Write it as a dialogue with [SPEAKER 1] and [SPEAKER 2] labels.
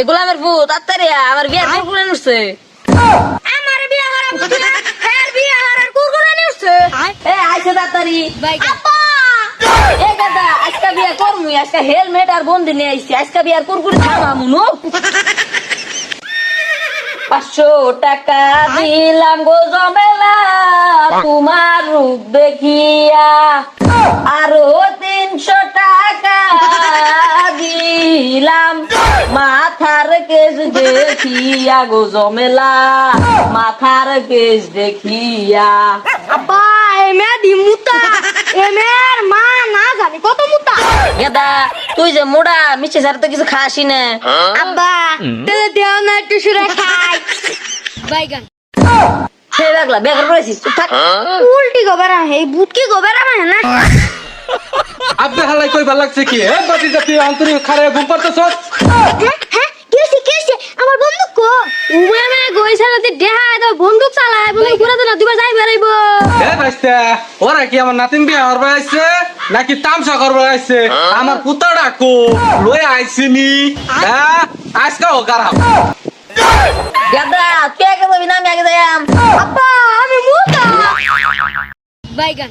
[SPEAKER 1] এগুলো আমার ভূত তাড়াতাড়ি আমার বিয়ার কুরকুরে উঠছে। আমার বিয়ে হওয়ার ভূত হ্যাঁ বিয়ে হওয়ার কুরকুরে উঠছে। এ আইছে তাড়াতাড়ি। আপা এ দাদা আজকে বিয়ে করমু আজকে হেলমেট আর বন্দি নিয়ে আইছি আজকে বিয়ার কুরকুরে থামা মুনু পাঁচশো টাকা দিলাম গো জমেলা তোমার রূপ দেখিয়া। আরও তিনশো টাকা মাথার কেস দেখিয়া গো জমেলা। মাথার কেস দেখিয়া।
[SPEAKER 2] আব্বা এমে দি মুতা। এমের মা না জানি কত মুতা?
[SPEAKER 1] গেদা তুই যে মোড়া মিছে সার তো কিছু খাসি না।
[SPEAKER 2] আব্বা দেও না একটু সুরে খাই। বাইগান।
[SPEAKER 1] সে রাখলা বেকার করেছিস চুপ থাক।
[SPEAKER 2] উল্টি গোবেরা এই ভূত কি গোবেরা মানে না?
[SPEAKER 3] আব্বে হালাই কই ভালো লাগছে কি? এ বাতি জাতি আন্তরিক খারে ঘুম পারতেছ
[SPEAKER 2] হ্যাঁ হ্যাঁ কি হইছে কি হইছে? আমার বন্দুক কো উমে মে যদি দেহা তো বন্দুক চালায় বন্দুক ঘুরে তো না দুবার যাই বেরাইব
[SPEAKER 3] এ ভাইস্তা ওরা কি আমার নাতিন বিয়া করবে আইছে নাকি তামসা করবে আইছে আমার পুতা ডাকো লই আইছিনি হ্যাঁ আজকে ও কারাম
[SPEAKER 1] গেদা যাবি না আমি আগে যাইম
[SPEAKER 2] আব্বা আমি মুতা বাইগান।